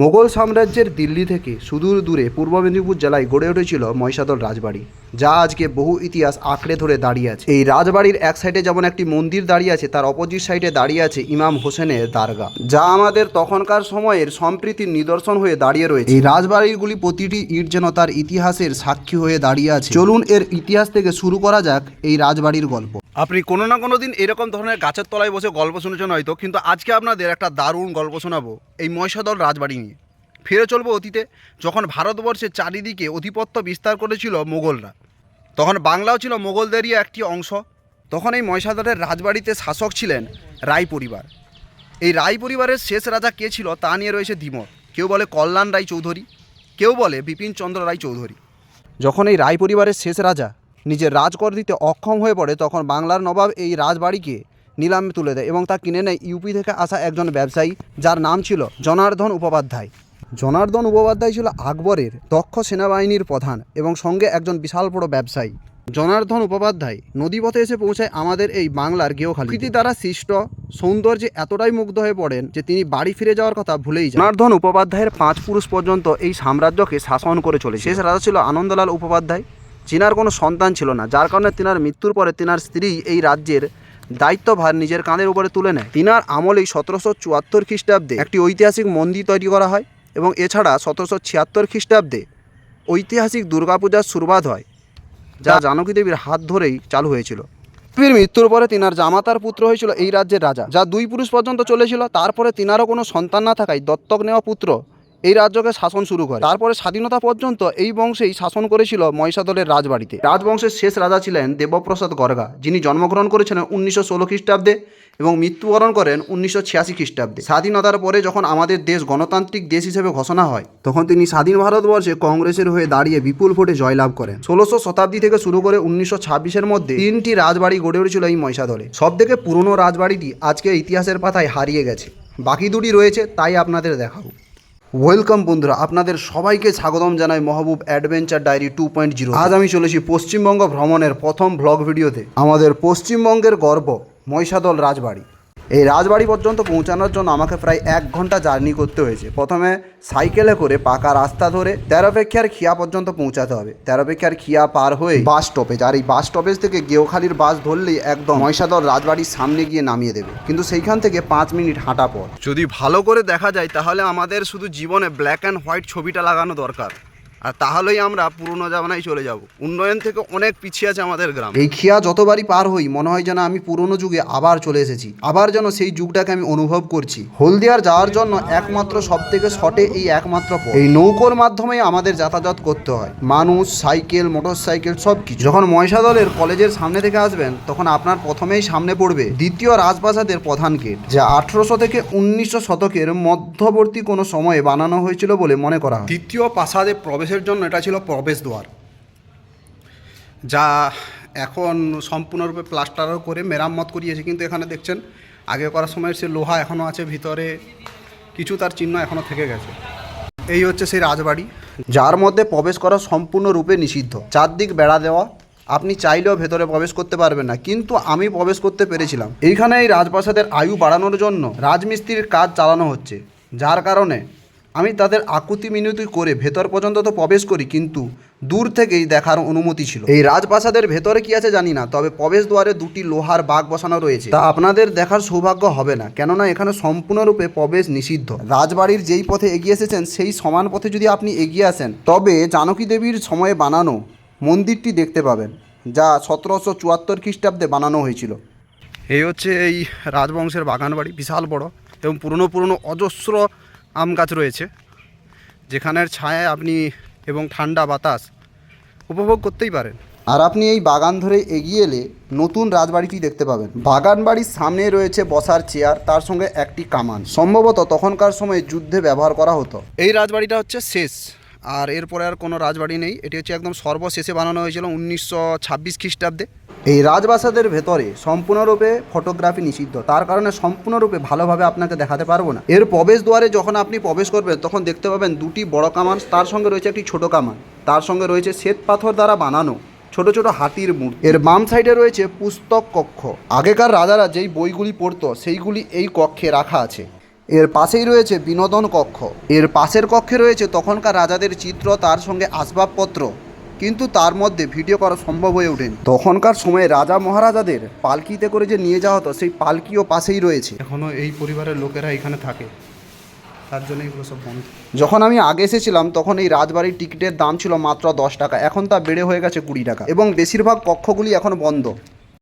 মোগল সাম্রাজ্যের দিল্লি থেকে সুদূর দূরে পূর্ব মেদিনীপুর জেলায় গড়ে উঠেছিল মহিষাদল রাজবাড়ি, যা আজকে বহু ইতিহাস আঁকড়ে ধরে দাঁড়িয়ে আছে। এই রাজবাড়ির এক সাইডে যেমন একটি মন্দির দাঁড়িয়ে আছে, তার অপোজিট সাইডে দাঁড়িয়ে আছে ইমাম হোসেনের দারগা যা আমাদের তখনকার সময়ের সম্প্রীতির নিদর্শন হয়ে দাঁড়িয়ে রয়েছে। এই রাজবাড়িগুলি প্রতিটি ইট যেন তার ইতিহাসের সাক্ষী হয়ে দাঁড়িয়ে আছে। চলুন এর ইতিহাস থেকে শুরু করা যাক এই রাজবাড়ির গল্প। আপনি কোনো না কোনো দিন এরকম ধরনের গাছের তলায় বসে গল্প শুনেছেন হয়তো, কিন্তু আজকে আপনাদের একটা দারুণ গল্প শোনাবো এই মহিষাদল রাজবাড়ি নিয়ে। ফিরে চলবো অতীতে, যখন ভারতবর্ষের চারিদিকে অধিপত্য বিস্তার করেছিল মোগলরা। তখন বাংলাও ছিল মোগলদেরই একটি অংশ। তখন এই মহিষাদলের রাজবাড়িতে শাসক ছিলেন রায় পরিবার। এই রায় পরিবারের শেষ রাজা কে ছিল তা নিয়ে রয়েছে দ্বিমত। কেউ বলে কল্যাণ রায় চৌধুরী, কেউ বলে বিপিন চন্দ্র রায় চৌধুরী। যখন এই রায় পরিবারের শেষ রাজা নিজের রাজকর দিতে অক্ষম হয়ে পড়ে, তখন বাংলার নবাব এই রাজবাড়িকে নিলামে তুলে দেয় এবং তা কিনে নেয় ইউপি থেকে আসা একজন ব্যবসায়ী, যার নাম ছিল জনার্দন উপাধ্যায় জনার্দন উপাধ্যায় ছিল আকবরের দক্ষ সেনাবাহিনীর প্রধান এবং সঙ্গে একজন বিশাল বড় ব্যবসায়ী। জনার্দন উপাধ্যায় নদীপথে এসে পৌঁছায় আমাদের এই বাংলার গেওখালি প্রকৃতি দ্বারা সৃষ্ট সৌন্দর্যে এতটাই মুগ্ধ হয়ে পড়েন যে তিনি বাড়ি ফিরে যাওয়ার কথা ভুলেই যান। জনার্দন উপাধ্যায়ের পাঁচ পুরুষ পর্যন্ত এই সাম্রাজ্যকে শাসন করে চলে শেষ রাজা ছিল আনন্দলাল উপাধ্যায় চিনার কোনো সন্তান ছিল না, যার কারণে তিনার মৃত্যুর পরে তিনার স্ত্রী এই রাজ্যের দায়িত্বভার নিজের কাঁধের উপরে তুলে নেয়। তিনার আমলেই সতেরোশো চুয়াত্তর খ্রিস্টাব্দে একটি ঐতিহাসিক মন্দির তৈরি করা হয় এবং এছাড়া সতেরোশো ছিয়াত্তর খ্রিস্টাব্দে ঐতিহাসিক দুর্গাপূজার শুরুবাত হয়, যা জানকী দেবীর হাত ধরেই চালু হয়েছিল। দেবীর মৃত্যুর পরে তিনার জামাতার পুত্র হয়েছিল এই রাজ্যের রাজা, যা দুই পুরুষ পর্যন্ত চলেছিল। তারপরে তিনারও কোনো সন্তান না থাকায় দত্তক নেওয়া পুত্র এই রাজ্যকে শাসন শুরু করে। তারপরে স্বাধীনতা পর্যন্ত এই বংশেই শাসন করেছিল মহিষাদলের রাজবাড়িতে। রাজবংশের শেষ রাজা ছিলেন দেবপ্রসাদ গর্গা যিনি জন্মগ্রহণ করেছিলেন উনিশশো ষোলো খ্রিস্টাব্দে এবং মৃত্যুবরণ করেন উনিশশো ছিয়াশি খ্রিস্টাব্দে। স্বাধীনতার পরে যখন আমাদের দেশ গণতান্ত্রিক দেশ হিসেবে ঘোষণা হয়, তখন তিনি স্বাধীন ভারতবর্ষে কংগ্রেসের হয়ে দাঁড়িয়ে বিপুল ভোটে জয়লাভ করেন। ষোলোশো শতাব্দী থেকে শুরু করে উনিশশো ছাব্বিশের মধ্যে তিনটি রাজবাড়ি গড়ে উঠেছিল এই মহিষাদলে। সব থেকে পুরনো রাজবাড়িটি আজকে ইতিহাসের পাতায় হারিয়ে গেছে। বাকি দুটি রয়েছে, তাই আপনাদের দেখাবো। ওয়েলকাম বন্ধুরা, আপনাদের সবাইকে স্বাগতম জানাই Mahbub adventure diary two point zero. আজ আমি চলেছি পশ্চিমবঙ্গ ভ্রমণের প্রথম ব্লগ ভিডিওতে আমাদের পশ্চিমবঙ্গের গর্ব, মহিষাদল রাজবাড়ি। এই রাজবাড়ি পর্যন্ত পৌঁছানোর জন্য আমাকে প্রায় এক ঘণ্টা জার্নি করতে হয়েছে। প্রথমে সাইকেলে করে পাকা রাস্তা ধরে তেরোপেক্ষার খিয়া পর্যন্ত পৌঁছাতে হবে। তেরোপেক্ষার খিয়া পার হয়ে বাস স্টপেজ আর এই বাস স্টপেজ থেকে গেওখালির বাস ধরলেই একদম মহিষাদল রাজবাড়ির সামনে গিয়ে নামিয়ে দেবে। কিন্তু সেইখান থেকে পাঁচ মিনিট হাঁটা পথ। যদি ভালো করে দেখা যায়, তাহলে আমাদের শুধু জীবনে ব্ল্যাক অ্যান্ড হোয়াইট ছবিটা লাগানো দরকার। আর তাহলেই আমরা পুরনো জামানায় চলে যাব। উন্নয়ন থেকে অনেক পিছিয়ে আছে আমাদের গ্রাম। এই খিয়া যতবারই পার হই মনে হয় যেন আমি পুরনো যুগে আবার চলে এসেছি। আবার যেন সেই যুগটাকে আমি অনুভব করছি। হলদিয়ার যাওয়ার জন্য একমাত্র সব থেকে শটে এই একমাত্র পথ। এই নৌকোর মাধ্যমে আমাদের যাতায়াত করতে হয়। মানুষ সাইকেল মোটর সাইকেল সব কিছু যখন মহিষাদলের কলেজের সামনে থেকে আসবেন তখন আপনার প্রথমেই সামনে পড়বে দ্বিতীয় রাজপ্রাসাদের প্রধান গেট যা আঠারোশো থেকে উনিশশো শতকের মধ্যবর্তী কোনো সময়ে বানানো হয়েছিল বলে মনে করা হয়। দ্বিতীয় প্রাসাদে প্রবেশের জন্য এটা ছিল প্রবেশ প্রবেশদ্বার যা এখন সম্পূর্ণরূপে প্লাস্টারও করে মেরামত করিয়েছে। কিন্তু এখানে দেখছেন, আগে করার সময় সে লোহা এখনও আছে, ভিতরে কিছু তার চিহ্ন এখনও থেকে গেছে। এই হচ্ছে সেই রাজবাড়ি, যার মধ্যে প্রবেশ করা সম্পূর্ণরূপে নিষিদ্ধ। চারদিক বেড়া দেওয়া, আপনি চাইলেও ভেতরে প্রবেশ করতে পারবেন না, কিন্তু আমি প্রবেশ করতে পেরেছিলাম। এইখানে এই রাজপ্রাসাদের আয়ু বাড়ানোর জন্য রাজমিস্ত্রির কাজ চালানো হচ্ছে, যার কারণে আমি তাদের আকুতি মিনতি করে ভেতর পর্যন্ত তো প্রবেশ করি কিন্তু দূর থেকেই দেখার অনুমতি ছিল। এই রাজপ্রাসাদের ভেতরে কি আছে জানি না তবে প্রবেশ দ্বারে দুটি লোহার বাঘ বসানো রয়েছে। তা আপনাদের দেখার সৌভাগ্য হবে না কেননা এখানে সম্পূর্ণরূপে প্রবেশ নিষিদ্ধ। রাজবাড়ির যেই পথে এগিয়ে এসেছেন সেই সমান পথে যদি আপনি এগিয়ে আসেন তবে জানকী দেবীর সময়ে বানানো মন্দিরটি দেখতে পাবেন যা সতেরোশো চুয়াত্তর খ্রিস্টাব্দে বানানো হয়েছিল। এই হচ্ছে এই রাজবংশের বাগান বাড়ি বিশাল বড় এবং পুরনো পুরনো অজস্র আম গাছ রয়েছে যেখানের ছায়ায় আপনি এবং ঠান্ডা বাতাস উপভোগ করতেই পারেন। আর আপনি এই বাগান ধরে এগিয়ে এলে নতুন রাজবাড়িটি দেখতে পাবেন। বাগান বাড়ির সামনে রয়েছে বসার চেয়ার তার সঙ্গে একটি কামান। সম্ভবত তখনকার সময়ে যুদ্ধে ব্যবহার করা হতো। এই রাজবাড়িটা হচ্ছে শেষ। আর এরপরে আর কোনো রাজবাড়ি নেই। এটি হচ্ছে একদম সর্বশেষে বানানো হয়েছিল উনিশশো ছাব্বিশ খ্রিস্টাব্দে। এই রাজবাসাদের ভেতরে সম্পূর্ণরূপে ফটোগ্রাফি নিষিদ্ধ। তার কারণে সম্পূর্ণরূপে ভালোভাবে আপনাকে দেখাতে পারব না। এর প্রবেশ দ্বারে যখন আপনি প্রবেশ করবেন, তখন দেখতে পাবেন দুটি বড় কামান, তার সঙ্গে রয়েছে একটি ছোট কামান। তার সঙ্গে রয়েছে শ্বেত পাথর দ্বারা বানানো ছোট ছোট হাতির মূর্তি। এর বাম সাইডে রয়েছে পুস্তক কক্ষ। আগেকার রাজারা যেই বইগুলি পড়তো, সেইগুলি এই কক্ষে রাখা আছে। এর পাশেই রয়েছে বিনোদন কক্ষ। এর পাশের কক্ষে রয়েছে তখনকার রাজাদের চিত্র তার সঙ্গে আসবাবপত্র। কিন্তু তার মধ্যে ভিডিও করা সম্ভব হয়ে ওঠেনি। তখনকার সময়ে রাজা মহারাজাদের পালকিতে করে যে নিয়ে যাওয়া হতো সেই পালকিও পাশেই রয়েছে। এখনও এই পরিবারের লোকেরা এখানে থাকে। তার জন্য এগুলো সব বন্ধ। যখন আমি আগে এসেছিলাম তখন এই রাজবাড়ির টিকিটের দাম ছিল মাত্র দশ টাকা। এখন তা বেড়ে হয়ে গেছে কুড়ি টাকা। এবং বেশিরভাগ কক্ষগুলি এখন বন্ধ।